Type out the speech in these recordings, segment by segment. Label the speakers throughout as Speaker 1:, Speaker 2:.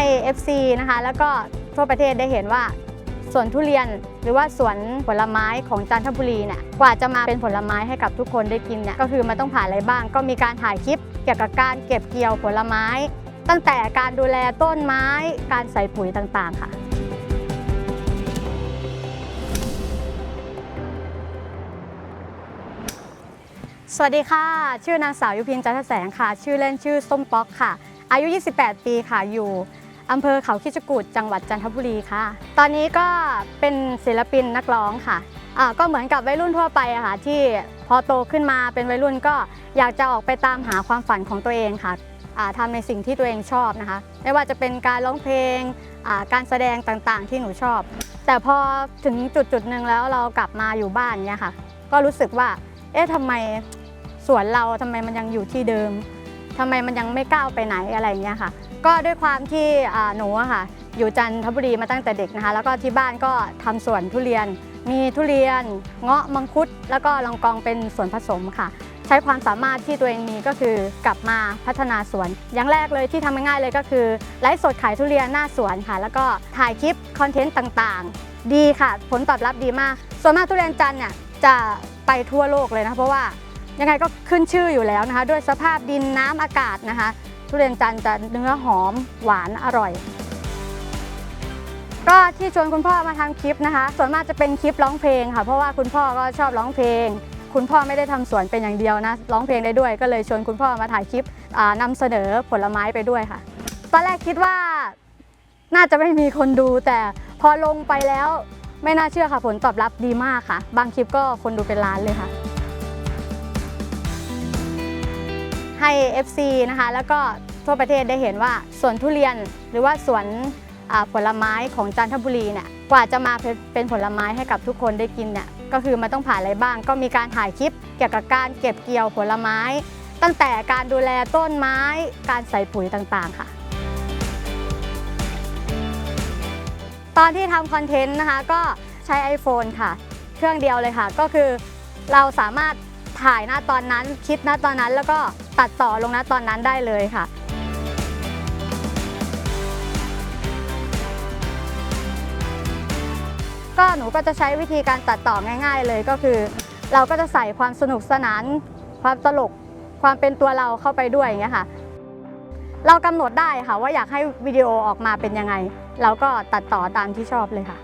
Speaker 1: ให้ FC นะคะ แล้วก็ทั่วประเทศได้เห็นว่าสวนทุเรียนหรือว่าสวนผลไม้ของจันทบุรีเนี่ยกว่าจะมาเป็นผลไม้ให้กับทุกคนได้กินเนี่ยก็คือมันต้องผ่านอะไรบ้าง ก็มีการถ่ายคลิปเกี่ยวกับการเก็บเกี่ยวผลไม้ ตั้งแต่การดูแลต้นไม้ การใส่ปุ๋ยต่างๆ ค่ะสวัสดีค่ะ ชื่อนางสาวยุพินจันทแสงค่ะ ชื่อเล่นชื่อส้มป๊อกค่ะ อายุ 28 ปีค่ะ อยู่ อำเภอเขาคิจกูดจังหวัดจันทบุรีค่ะ ตอนนี้ก็เป็นศิลปินนักร้องค่ะอ่าก็เหมือนกับวัยรุ่นทั่วไปอะค่ะ ที่พอโตขึ้นมาเป็นวัยรุ่นก็อยากจะออกไปตามหาความฝันของตัวเองค่ะอ่าทำในสิ่งที่ตัวเองชอบนะคะ ไม่ว่าจะเป็นการร้องเพลงการแสดงต่างๆ ที่หนูชอบ แต่พอถึงจุดจุดๆหนึ่งแล้วเรากลับมาอยู่บ้านเนี่ยค่ะ ก็รู้สึกว่า เอ๊ะทำไมสวนเราทำไมมันยังอยู่ที่เดิม ทำไมมันยังไม่ก้าวไปไหนอะไรอย่างเงี้ยค่ะ ก็ด้วยความที่หนูอะค่ะ อยู่จันทบุรีมาตั้งแต่เด็กนะคะ แล้วก็ที่บ้านก็ทำสวนทุเรียน มีทุเรียน เงาะมังคุด แล้วก็ลองกองเป็นสวนผสมค่ะ ใช้ความสามารถที่ตัวเองมีก็คือกลับมาพัฒนาสวน อย่างแรกเลยที่ทำง่ายเลยก็คือไลฟ์สดขายทุเรียนหน้าสวนค่ะ แล้วก็ถ่ายคลิปคอนเทนต์ต่างๆ ดีค่ะ ผลตอบรับดีมาก ส่วนมากทุเรียนจันเนี่ยจะไปทั่วโลกเลยนะเพราะว่า ยังไงก็ขึ้นชื่ออยู่แล้วนะคะ ด้วยสภาพดินน้ำอากาศนะคะ ทุเรียนจันทร์จะเนื้อหอมหวานอร่อย ก็ที่ชวนคุณพ่อมาทำคลิปนะคะ ส่วนมากจะเป็นคลิปร้องเพลงค่ะ เพราะว่าคุณพ่อก็ชอบร้องเพลง คุณพ่อไม่ได้ทำสวนเป็นอย่างเดียวนะร้องเพลงได้ด้วย ก็เลยชวนคุณพ่อมาถ่ายคลิปอ่านำเสนอผลไม้ไปด้วยค่ะ ตอนแรกคิดว่าน่าจะไม่มีคนดูแต่พอลงไปแล้วไม่น่าเชื่อค่ะผลตอบรับดีมากค่ะ บางคลิปก็คนดูเป็นล้านเลยค่ะ ให้ FC นะคะ แล้วก็ทั่วประเทศได้เห็นว่าสวนทุเรียนหรือว่าสวนผลไม้ของจันทบุรีเนี่ยกว่าจะมาเป็นเป็นผลไม้ให้กับทุกคนได้กินเนี่ยก็คือมันต้องผ่านอะไรบ้าง ก็มีการถ่ายคลิปเกี่ยวกับการเก็บเกี่ยวผลไม้ ตั้งแต่การดูแลต้นไม้ การใส่ปุ๋ยต่างๆค่ะ ตอนที่ทำคอนเทนต์นะคะก็ใช้ iPhone ค่ะ เครื่องเดียวเลยค่ะ ก็คือเราสามารถถ่ายหน้าตอนนั้นคิดหน้าตอนนั้นแล้วก็ ตัดต่อลงน้าตอนนั้นได้เลยค่ะก็หนูก็จะใช้วิธีการตัดต่อง่าย ๆ เลยก็คือ เราก็จะใส่ความสนุกสนาน ความตลก ความเป็นตัวเราเข้าไปด้วยอย่างเงี้ยค่ะ เรากำหนดได้ค่ะว่าอยากให้วิดีโอออกมาเป็นยังไง เราก็ตัดต่อตามที่ชอบเลยค่ะ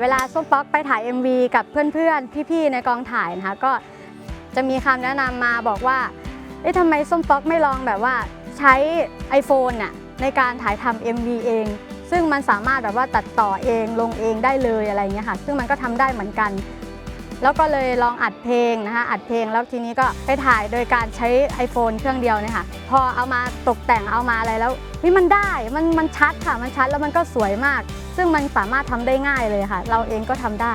Speaker 1: เวลาส้มป๊อกไปถ่าย MV กับเพื่อนๆ พี่ๆ ในกองถ่ายนะคะก็จะมีคำแนะนำมาบอกว่า เอ๊ะทำไมส้มป๊อกไม่ลองแบบว่าใช้ iPhone น่ะในการถ่ายทำ MV เอง ซึ่งมันสามารถแบบว่าตัดต่อเองลงเองได้เลยอะไรเงี้ยค่ะ ซึ่งมันก็ทำได้เหมือนกัน แล้วก็เลยลองอัดเพลงนะคะอัดเพลงแล้วทีนี้ก็ไปถ่ายโดยการใช้ iPhone เครื่องเดียวเนี่ยค่ะ พอเอามาตกแต่งเอามาอะไรแล้วเฮ้ยมันได้มันมันชัดค่ะมันชัดแล้วมันก็สวยมาก ซึ่งมันสามารถทำได้ง่ายเลยค่ะ เราเองก็ทำได้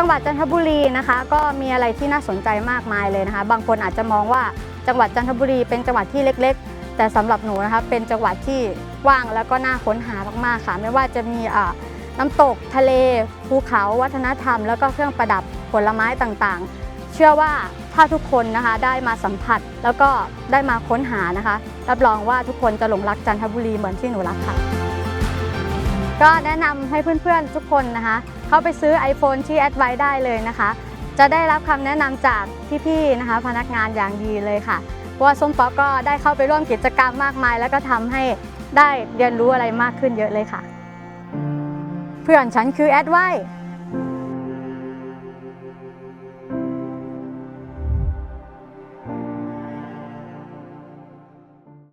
Speaker 1: จังหวัดจันทบุรีนะคะ ก็มีอะไรที่น่าสนใจมากมายเลยนะคะ บางคนอาจจะมองว่าจังหวัดจันทบุรีเป็นจังหวัดที่เล็ก ๆ แต่สำหรับหนูนะคะเป็นจังหวัดที่กว้างแล้วก็น่าค้นหามากๆค่ะ ไม่ว่าจะมีอ่าน้ำตกทะเลภูเขาวัฒนธรรม แล้วก็เครื่องประดับผลไม้ต่างๆ เชื่อว่าถ้าทุกคนนะคะได้มาสัมผัสแล้วก็ได้มาค้นหานะคะ รับรองว่าทุกคนจะหลงรักจันทบุรีเหมือนที่หนูรักค่ะ ก็แนะนำให้เพื่อนๆทุกคนนะคะ เข้าไปซื้อ iPhone ที่แอดไว้ได้เลยนะคะ จะได้รับคำแนะนำจากพี่ๆนะคะ พนักงานอย่างดีเลยค่ะเพราะว่าส้มป๊อกก็ได้เข้าไปร่วมกิจกรรมมากมาย แล้วก็ทำให้ได้เรียนรู้อะไรมากขึ้นเยอะเลยค่ะ เพื่อนฉันคือแอดไว้